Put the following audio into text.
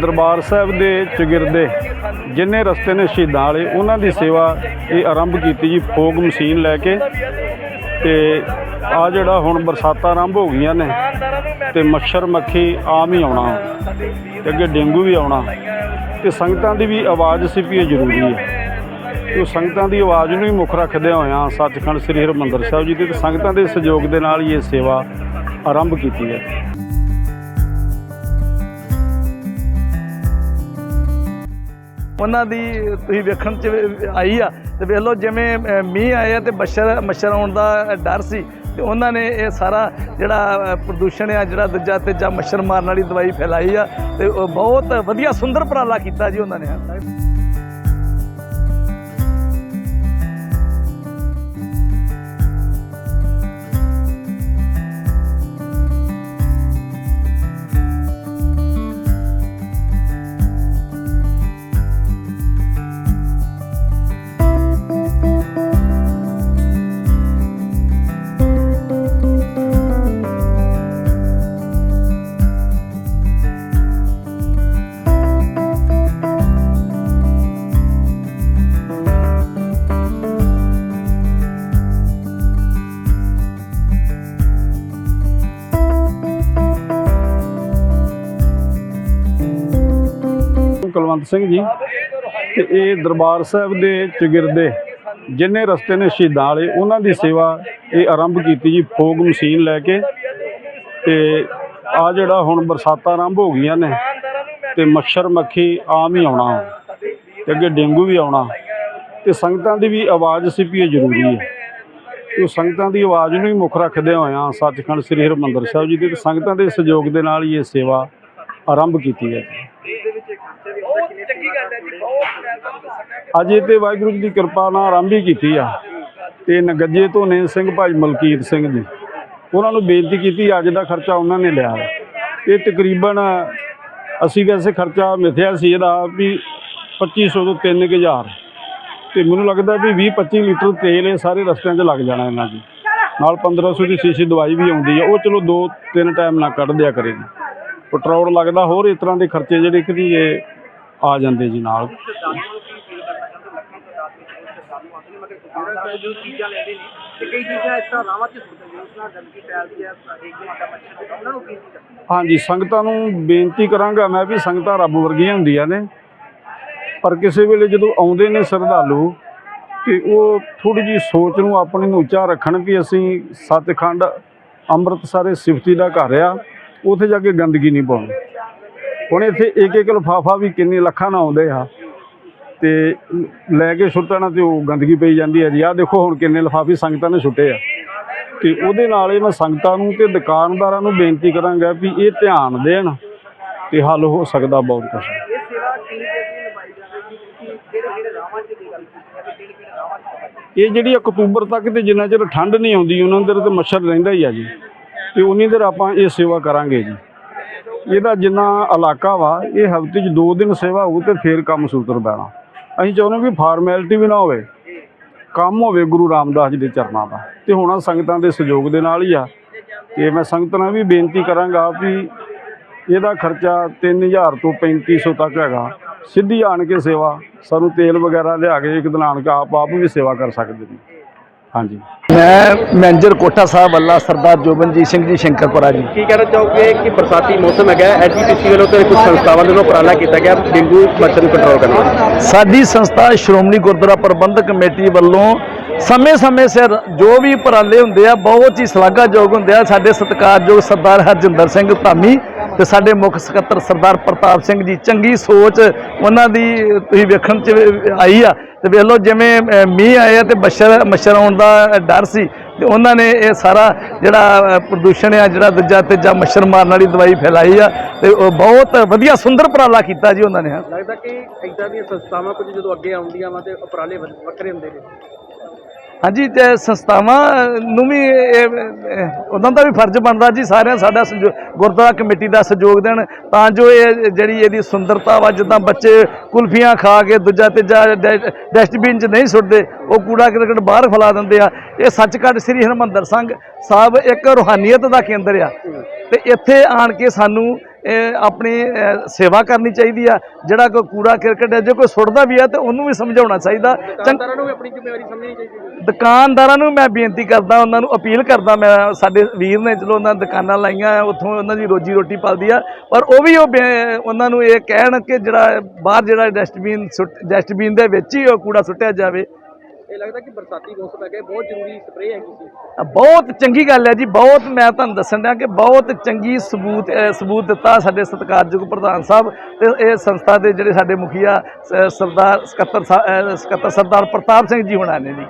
ਦਰਬਾਰ ਸਾਹਿਬ ਦੇ ਚਗਿਰਦੇ ਜਿੰਨੇ ਰਸਤੇ ਨੇ ਸ਼ਹੀਦਾਂ ਵਾਲੇ, ਉਹਨਾਂ ਦੀ ਸੇਵਾ ਇਹ ਆਰੰਭ ਕੀਤੀ ਜੀ, ਫੋਗ ਮਸ਼ੀਨ ਲੈ ਕੇ। ਤੇ ਆ ਜਿਹੜਾ ਹੁਣ ਬਰਸਾਤਾਂ ਆਰੰਭ ਹੋ ਗਈਆਂ ਨੇ, ਤੇ ਮੱਛਰ ਮੱਖੀ ਆਮ ਹੀ ਆਉਣਾ। ਤੇ ਅੱਗੇ ਡੇਂਗੂ ਵੀ ਆਉਣਾ। ਤੇ ਸੰਗਤਾਂ ਦੀ ਵੀ ਆਵਾਜ਼ ਸੀ ਵੀ ਇਹ ਜ਼ਰੂਰੀ ਹੈ। ਉਹ ਸੰਗਤਾਂ ਦੀ ਆਵਾਜ਼ ਨੂੰ ਹੀ ਮੁੱਖ ਰੱਖਦੇ ਹੋਇਆਂ ਸੱਚਖੰਡ ਸ੍ਰੀ ਹਰਿਮੰਦਰ ਸਾਹਿਬ ਜੀ ਦੇ ਸੰਗਤਾਂ ਦੇ ਸਹਿਯੋਗ ਦੇ ਨਾਲ ਹੀ ਇਹ ਸੇਵਾ ਆਰੰਭ ਕੀਤੀ ਹੈ। ਉਹਨਾਂ ਦੀ ਤੁਸੀਂ ਵੇਖਣ ਚ ਆਈ ਆ ਤੇ ਵੇਖ ਲਓ ਜਿਵੇਂ ਅ, ਮੀਂਹ ਆਇਆ ਤੇ ਮੱਛਰ ਮੱਛਰ ਆਉਣ ਦਾ ਡਰ ਸੀ ਤੇ ਉਹਨਾਂ ਨੇ ਇਹ ਸਾਰਾ ਜਿਹੜਾ ਪ੍ਰਦੂਸ਼ਣ ਆ ਜਿਹੜਾ ਦੂਜਾ ਤੀਜਾ ਮੱਛਰ ਮਾਰਨ ਵਾਲੀ ਦਵਾਈ ਫੈਲਾਈ ਆ ਤੇ ਬਹੁਤ ਵਧੀਆ ਸੁੰਦਰ ਉਪਰਾਲਾ ਕੀਤਾ ਜੀ ਉਹਨਾਂ ਨੇ। ਕੁਲਵੰਤ ਸਿੰਘ ਜੀ ਤੇ ਇਹ ਦਰਬਾਰ ਸਾਹਿਬ ਦੇ ਚਗਿਰਦੇ ਜਿੰਨੇ ਰਸਤੇ ਨੇ ਸ਼ਹੀਦਾਂ ਵਾਲੇ, ਉਹਨਾਂ ਦੀ ਸੇਵਾ ਇਹ ਆਰੰਭ ਕੀਤੀ ਜੀ, ਫੋਗ ਮਸ਼ੀਨ ਲੈ ਕੇ। ਤੇ ਆ ਜਿਹੜਾ ਹੁਣ ਬਰਸਾਤਾਂ ਆਰੰਭ ਹੋ ਗਈਆਂ ਨੇ ਤੇ ਮੱਛਰ ਮੱਖੀ ਆਮ ਹੀ ਆਉਣਾ। ਤੇ ਅੱਗੇ ਡੇਂਗੂ ਵੀ ਆਉਣਾ। ਤੇ ਸੰਗਤਾਂ ਦੀ ਵੀ ਆਵਾਜ਼ ਸੀ ਵੀ ਇਹ ਜ਼ਰੂਰੀ ਹੈ। ਉਹ ਸੰਗਤਾਂ ਦੀ ਆਵਾਜ਼ ਨੂੰ ਹੀ ਮੁੱਖ ਰੱਖਦੇ ਹੋਇਆਂ ਸੱਚਖੰਡ ਸ੍ਰੀ ਹਰਿਮੰਦਰ ਸਾਹਿਬ ਜੀ ਦੇ। ਸੰਗਤਾਂ ਦੇ ਸਹਿਯੋਗ ਦੇ ਨਾਲ ਹੀ ਇਹ ਸੇਵਾ ਆਰੰਭ ਕੀਤੀ ਹੈ ਜੀ ਅੱਜ ਇਹ ਤੇ ਵਾਹਿਗੁਰੂ ਜੀ ਦੀ ਕਿਰਪਾ ਨਾਲ ਆਰੰਭ ਹੀ ਕੀਤੀ ਆ। ਤੇ ਨਗੱਜੇ ਤੋਂ ਨੇ ਸਿੰਘ ਭਾਈ ਮਲਕੀਤ ਸਿੰਘ ਜੀ। ਉਹਨਾਂ ਨੂੰ ਬੇਨਤੀ ਕੀਤੀ, ਅੱਜ ਦਾ ਖਰਚਾ ਉਹਨਾਂ ਨੇ ਲਿਆ ਇਹ ਤਕਰੀਬਨ ਅਸੀਂ ਵੈਸੇ ਖਰਚਾ ਮਿਥਿਆ ਸੀ ਇਹਦਾ ਵੀ 2500 ਤੋਂ 3000 ਤੇ ਮੈਨੂੰ ਲੱਗਦਾ ਵੀ 20 25 ਲੀਟਰ ਤੇਲ ਇਹ ਸਾਰੇ ਰਸਤਿਆਂ 'ਚ ਲੱਗ ਜਾਣਾ ਇਹਨਾਂ ਦੀ ਨਾਲ 1500 ਦੀ ਸ਼ੀਸ਼ੀ ਦਵਾਈ ਵੀ ਆਉਂਦੀ ਹੈ ਉਹ ਚਲੋ ਦੋ ਤਿੰਨ ਟਾਈਮ ਨਾਲ ਕੱਢ ਦਿਆ ਕਰੇਗੀ ਪੈਟਰੋਲ ਲੱਗਦਾ ਹੋਰ ਇਸ ਤਰ੍ਹਾਂ ਦੇ ਖਰਚੇ ਜਿਹੜੇ ਕਿ ਇਹ ਆ ਜਾਂਦੇ ਜੀ ਨਾਲ। ਹਾਂਜੀ, ਸੰਗਤਾਂ ਨੂੰ ਬੇਨਤੀ ਕਰਾਂਗਾ ਮੈਂ ਵੀ ਸੰਗਤਾਂ ਰੱਬ ਵਰਗੀਆਂ ਹੁੰਦੀਆਂ ਨੇ। ਪਰ ਕਿਸੇ ਵੇਲੇ ਜਦੋਂ ਆਉਂਦੇ ਨੇ ਸ਼ਰਧਾਲੂ, ਤੇ ਉਹ ਥੋੜੀ ਜੀ ਸੋਚ ਨੂੰ ਆਪਣੀ ਨੂੰ ਉੱਚਾ ਰੱਖਣ ਵੀ ਅਸੀਂ ਸੱਚਖੰਡ ਅੰਮ੍ਰਿਤਸਰ ਸਿਫਤੀ ਦਾ ਘਰ ਆ, ਉੱਥੇ ਜਾ ਕੇ ਗੰਦਗੀ ਨਹੀਂ ਪਾਉਣੀ। ਹੁਣ ਇੱਥੇ ਇੱਕ ਇੱਕ ਲਿਫਾਫਾ ਵੀ ਕਿੰਨੇ ਲੱਖਾਂ ਨਾਲ ਆਉਂਦੇ ਆ। ਤੇ ਲੈ ਕੇ ਸੁੱਟਣਾ ਤੇ ਉਹ ਗੰਦਗੀ ਪਈ ਜਾਂਦੀ ਹੈ ਜੀ। ਆਹ ਦੇਖੋ ਹੁਣ ਕਿੰਨੇ ਲਿਫਾਫੇ ਸੰਗਤਾਂ ਨੇ ਸੁੱਟੇ ਆ। ਤੇ ਉਹਦੇ ਨਾਲ ਇਹ ਮੈਂ ਸੰਗਤਾਂ ਨੂੰ ਤੇ ਦੁਕਾਨਦਾਰਾਂ ਨੂੰ ਬੇਨਤੀ ਕਰਾਂਗਾ ਵੀ ਇਹ ਧਿਆਨ ਦੇਣ ਤੇ ਹੱਲ ਹੋ ਸਕਦਾ ਬਹੁਤ ਕੁਝ ਇਹ ਇਹ ਜਿਹੜੀ ਅਕਤੂਬਰ ਤੱਕ ਤੇ ਜਿੰਨਾ ਚਿਰ ਠੰਡ ਨਹੀਂ ਆਉਂਦੀ, ਉਹਨਾਂ ਦੇ ਤੇ ਮੱਛਰ ਰਹਿੰਦਾ ਹੀ ਆ ਜੀ। ਤੇ ਉਨੀ ਦੇਰ ਆਪਾਂ ਇਹ ਸੇਵਾ ਕਰਾਂਗੇ ਜੀ। ਇਹਦਾ ਜਿੰਨਾ ਇਲਾਕਾ ਵਾ, ਇਹ ਹਫ਼ਤੇ 'ਚ ਦੋ ਦਿਨ ਸੇਵਾ ਹੋਊ ਤੇ ਫੇਰ ਕੰਮ ਸੂਤਰ ਪੈਣਾ। ਅਸੀਂ ਚਾਹੁੰਦੇ ਵੀ ਫਾਰਮੈਲਿਟੀ ਵੀ ਨਾ ਹੋਵੇ, ਕੰਮ ਹੋਵੇ ਗੁਰੂ ਰਾਮਦਾਸ ਜੀ ਦੇ ਚਰਨਾਂ ਦਾ। ਤੇ ਹੋਣਾ ਸੰਗਤਾਂ ਦੇ ਸਹਿਯੋਗ ਦੇ ਨਾਲ ਹੀ ਆ। ਤੇ ਮੈਂ ਸੰਗਤਾਂ ਨੂੰ ਵੀ ਬੇਨਤੀ ਕਰਾਂਗਾ ਵੀ ਇਹਦਾ ਖਰਚਾ 3000 ਤੋਂ 3500 ਤੱਕ ਹੈਗਾ। ਸਿੱਧੀ ਆਣ ਕੇ ਸੇਵਾ, ਸਾਨੂੰ ਤੇਲ ਵਗੈਰਾ ਲਿਆ ਕੇ ਇੱਕ ਦਿਨ ਆਣ ਕੇ ਆਪ ਆਪ ਵੀ ਸੇਵਾ ਕਰ ਸਕਦੇ ਨੇ। ਹਾਂਜੀ। ਮੈਂ ਮੈਨੇਜਰ ਕੋਠਾ ਸਾਹਿਬ ਅੱਲਾ ਸਰਦਾਰ ਜੋਬਨਜੀਤ ਸਿੰਘ ਜੀ ਸ਼ੰਕਰਪੁਰਾ ਜੀ। ਕੀ ਕਹਿਣਾ ਚਾਹੋਗੇ ਕਿ ਬਰਸਾਤੀ ਮੌਸਮ ਹੈਗਾ ਐਜੀਪੀਸੀ ਵੱਲੋਂ ਤੇ ਕੁਝ ਸੰਸਥਾਵਾਂ ਵੱਲੋਂ ਉਪਰਾਲਾ ਕੀਤਾ ਗਿਆ ਡੇਂਗੂ ਮੱਛਰ ਨੂੰ ਕੰਟਰੋਲ ਕਰਨ ਲਈ? ਸਾਡੀ ਸੰਸਥਾ ਸ਼੍ਰੋਮਣੀ ਗੁਰਦੁਆਰਾ ਪ੍ਰਬੰਧਕ ਕਮੇਟੀ ਵੱਲੋਂ ਸਮੇਂ-ਸਮੇਂ ਸਿਰ ਜੋ ਵੀ ਉਪਰਾਲੇ ਹੁੰਦੇ ਆ ਬਹੁਤ ਹੀ ਸ਼ਲਾਘਾਯੋਗ ਹੁੰਦੇ ਆ। ਸਾਡੇ ਸਤਿਕਾਰਯੋਗ ਸਰਦਾਰ ਹਰਜਿੰਦਰ ਸਿੰਘ ਧਾਮੀ ਤੇ ਸਾਡੇ ਮੁੱਖ ਸਕੱਤਰ ਸਰਦਾਰ ਪ੍ਰਤਾਪ ਸਿੰਘ ਜੀ ਚੰਗੀ ਸੋਚ ਉਹਨਾਂ ਦੀ ਤੁਸੀਂ ਵੇਖਣ ਚ ਆਈ ਆ। ਤੇ ਵੇਖ ਲਓ ਜਿਵੇਂ ਅ, ਮੀਂਹ ਆਇਆ ਤੇ ਮੱਛਰ ਮੱਛਰ ਆਉਣ ਦਾ ਡਰ ਸੀ। ਤੇ ਉਹਨਾਂ ਨੇ ਇਹ ਸਾਰਾ ਜਿਹੜਾ ਪ੍ਰਦੂਸ਼ਣ ਆ ਜਿਹੜਾ ਦੂਜਾ ਤੀਜਾ ਮੱਛਰ ਮਾਰਨ ਵਾਲੀ ਦਵਾਈ ਫੈਲਾਈ ਆ ਤੇ ਉਹ ਬਹੁਤ ਵਧੀਆ ਸੁੰਦਰ ਉਪਰਾਲਾ ਕੀਤਾ ਜੀ ਉਹਨਾਂ ਨੇ ਲੱਗਦਾ ਕਿ ਇਦਾਂ ਦੀਆਂ ਸੰਸਥਾਵਾਂ ਕੁਝ ਜਦੋਂ ਅੱਗੇ ਆਉਂਦੀਆਂ ਵਾ ਤੇ ਉਪਰਾਲੇ ਵੱਖਰੇ ਹੁੰਦੇ ਨੇ। ਹਾਂਜੀ, ਤੇ ਸੰਸਥਾਵਾਂ ਨੂੰ ਵੀ ਉਹਨਾਂ ਦਾ ਵੀ ਫਰਜ਼ ਬਣਦਾ ਜੀ ਸਾਰਿਆਂ ਸਾਡਾ ਸਹਿਯੋ- ਗੁਰਦੁਆਰਾ ਕਮੇਟੀ ਦਾ ਸਹਿਯੋਗ ਦੇਣ। ਤਾਂ ਜੋ ਇਹ ਜਿਹੜੀ ਇਹਦੀ ਸੁੰਦਰਤਾ ਵਾ, ਜਿੱਦਾਂ ਬੱਚੇ ਕੁਲਫੀਆਂ ਖਾ ਕੇ ਦੂਜਾ ਤੀਜਾ ਡਸਟਬਿਨ 'ਚ ਨਹੀਂ ਸੁੱਟਦੇ, ਉਹ ਕੂੜਾ ਕਰਕਟ ਬਾਹਰ ਫੈਲਾ ਦਿੰਦੇ ਆ। ਇਹ ਸੱਚਖੰਡ ਸ੍ਰੀ ਹਰਿਮੰਦਰ ਸਿੰਘ ਸਾਹਿਬ ਇੱਕ ਰੂਹਾਨੀਅਤ ਦਾ ਕੇਂਦਰ ਆ। ਤੇ ਇੱਥੇ ਆਣ ਕੇ ਸਾਨੂੰ ਆਪਣੀ ਸੇਵਾ ਕਰਨੀ ਚਾਹੀਦੀ ਆ। ਜਿਹੜਾ ਕੋਈ ਕੂੜਾ ਕਰਕਟ ਹੈ ਜੇ ਕੋਈ ਸੁੱਟਦਾ ਵੀ ਆ ਤੇ ਉਹਨੂੰ ਵੀ ਸਮਝਾਉਣਾ ਚਾਹੀਦਾ। ਦੁਕਾਨਦਾਰਾਂ ਨੂੰ ਵੀ ਆਪਣੀ ਜ਼ਿੰਮੇਵਾਰੀ ਸਮਝਣੀ ਚਾਹੀਦੀ ਹੈ। ਦੁਕਾਨਦਾਰਾਂ ਨੂੰ ਮੈਂ ਬੇਨਤੀ ਕਰਦਾ ਉਹਨਾਂ ਨੂੰ ਅਪੀਲ ਕਰਦਾ ਮੈਂ ਸਾਡੇ ਵੀਰ ਨੇ ਚਲੋ ਉਹਨਾਂ ਦੁਕਾਨਾਂ ਲਾਈਆਂ ਉੱਥੋਂ ਉਹਨਾਂ ਦੀ ਰੋਜੀ ਰੋਟੀ ਪਲਦੀ ਆ ਪਰ ਉਹ ਵੀ ਉਹ ਉਹਨਾਂ ਨੂੰ ਇਹ ਕਹਿਣ ਕਿ ਜਿਹੜਾ ਬਾਹਰ ਜਿਹੜਾ ਡਸਟਬਿਨ ਸੁੱਟ ਡਸਟਬਿਨ ਦੇ ਵਿੱਚ ਹੀ ਉਹ ਕੂੜਾ ਸੁੱਟਿਆ ਜਾਵੇ। ਇਹ ਲੱਗਦਾ ਕਿ ਬਰਸਾਤੀ ਮੌਸਮ ਹੈਗਾ ਬਹੁਤ ਜ਼ਰੂਰੀ ਸਪਰੇਅ ਹੈਗੀ ਸੀ। ਬਹੁਤ ਚੰਗੀ ਗੱਲ ਹੈ ਜੀ, ਬਹੁਤ ਮੈਂ ਤੁਹਾਨੂੰ ਦੱਸਣ ਡਿਆ ਕਿ ਬਹੁਤ ਚੰਗੀ ਸਬੂਤ ਸਬੂਤ ਦਿੱਤਾ ਸਾਡੇ ਸਤਿਕਾਰਯੋਗ ਪ੍ਰਧਾਨ ਸਾਹਿਬ ਤੇ ਇਹ ਸੰਸਥਾ ਦੇ ਜਿਹੜੇ ਸਾਡੇ ਮੁਖੀਆ ਸਰਦਾਰ ਸਕੱਤਰ ਸਕੱਤਰ ਸਰਦਾਰ ਪ੍ਰਤਾਪ ਸਿੰਘ ਜੀ ਹੁਣਾਂ ਨੇ ਜੀ।